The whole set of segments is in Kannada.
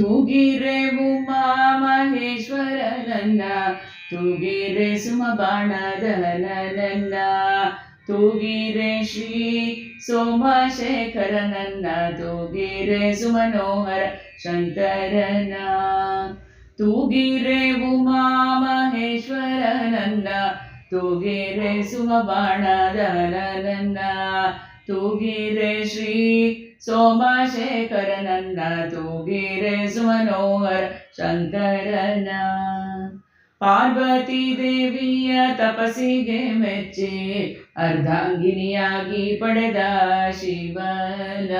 ತೂಗಿರೆ ಉಮಾ ಮಹೇಶ್ವರ ನನ್ನ ತೂಗಿರೆ ಸುಮ ಬಾಣದ ನನ್ನ ತೂಗಿರೆ ಶ್ರೀ ಸೋಮಶೇಖರ ನನ್ನ ತೂಗಿರೆ ಸುಮನೋಹರ ಶಂಕರನ, ತೂಗಿರೆ ಉಮಾ ಮಹೇಶ್ವರ ನನ್ನ ತೂಗಿರೆಸುವ ಬಾಣದರನನ್ನ ತೂಗಿರೆ ಶ್ರೀ ಸೋಮಶೇಖರನನ್ನ ತೂಗಿರೆ ಸುಮನೋಹರ ಶಂಕರನ. ಪಾರ್ವತಿ ದೇವಿಯ ತಪಸ್ಸಿಗೆ ಮೆಚ್ಚಿ ಅರ್ಧಾಂಗಿನಿಯಾಗಿ ಪಡೆದ ಶಿವನ.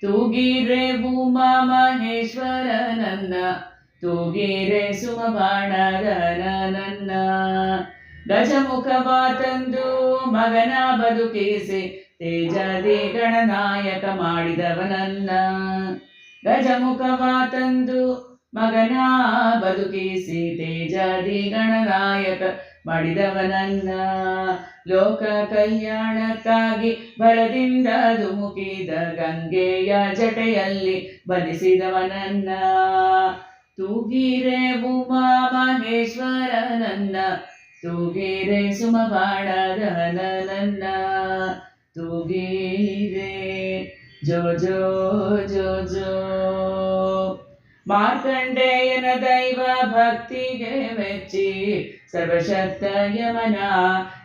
ತೂಗಿರೆ ಭೂಮಾ ಮಹೇಶ್ವರನನ್ನ ತೂಗಿರೆ ಸುಮಬಾಣರನನ್ನ ನನ್ನ ಗಜಮುಖವ ತಂದು ಮಗನ ಬದುಕಿಸಿ, ತೇಜದಿ ಗಣನಾಯಕ ಮಾಡಿದವನನ್ನ. ಗಜಮುಖವಾತಂದು ಮಗನ ಬದುಕಿಸಿ, ತೇಜದಿ ಗಣನಾಯಕ ಮಾಡಿದವನನ್ನ. ಲೋಕ ಕಲ್ಯಾಣಕ್ಕಾಗಿ ಬರದಿಂದ ಧುಮುಕಿದ ಗಂಗೆಯ ಜಟೆಯಲ್ಲಿ ಬಲಿಸಿದವನನ್ನ ತೂಗಿರೆ ಉಮಾ ಮಹೇಶ್ವರ ನನ್ನ ತೂಗಿರೆ ಸುಮಬಾಣದ ನನ್ನ ತೂಗಿರೆ ಜೋ ಜೋ ಜೋ ಜೋ. ಮಾರ್ಕಂಡೇಯನ ದೈವ ಭಕ್ತಿಗೆ ಮೆಚ್ಚಿ ಸರ್ವಶಕ್ತ ಯಮನ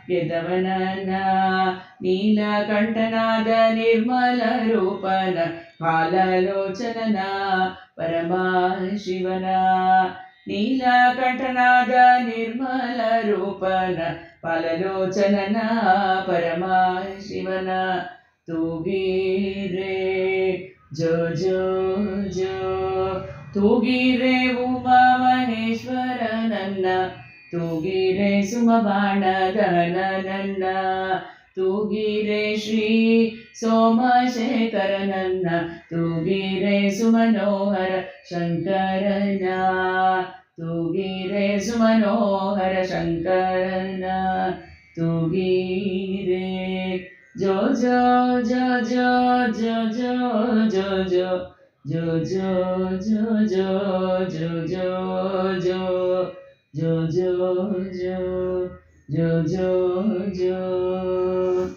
ಗೆದ್ದವನನ ನೀಲಕಂಠನಾದ ನಿರ್ಮಲ ರೂಪನ, ಕಾಲಲೋಚನನ, ಪರಮ ಶಿವನ. ನೀಲಕಂಠನಾದ ನಿರ್ಮಲ ರೂಪನ ಪಾಲಲೋಚನನ ಪರಮ ಶಿವನ ತೂಗಿರೆ, ಜೋ ಜೋ ಜೋ. ತೂಗಿರೆ ಉಮಾ ಮಹೇಶ್ವರ ನನ್ನ. ತೂಗಿರೆ ಸುಮಬಾಣದ ನನ್ನ. ತೂಗಿರೆ ಶ್ರೀ ಸೋಮಶೇಖರ ನನ್ನ ತೂಗಿರೆ ಸುಮನೋಹರ ಶಂಕರನ ತೂಗಿರೆ ಸುಮನೋಹರ ಶಂಕರನ ತೂಗಿರೆ ಜೋ ಜೋ ಜೋ ಜೋ ಜೋ ಜೋ ಜೋ ಜೋ ಜೋ ಜೋ ಜೋ ಜೋ ಜೋ ಜೋ ಜೋ ಜೋ ಜೋ ಜೋ जो जो जो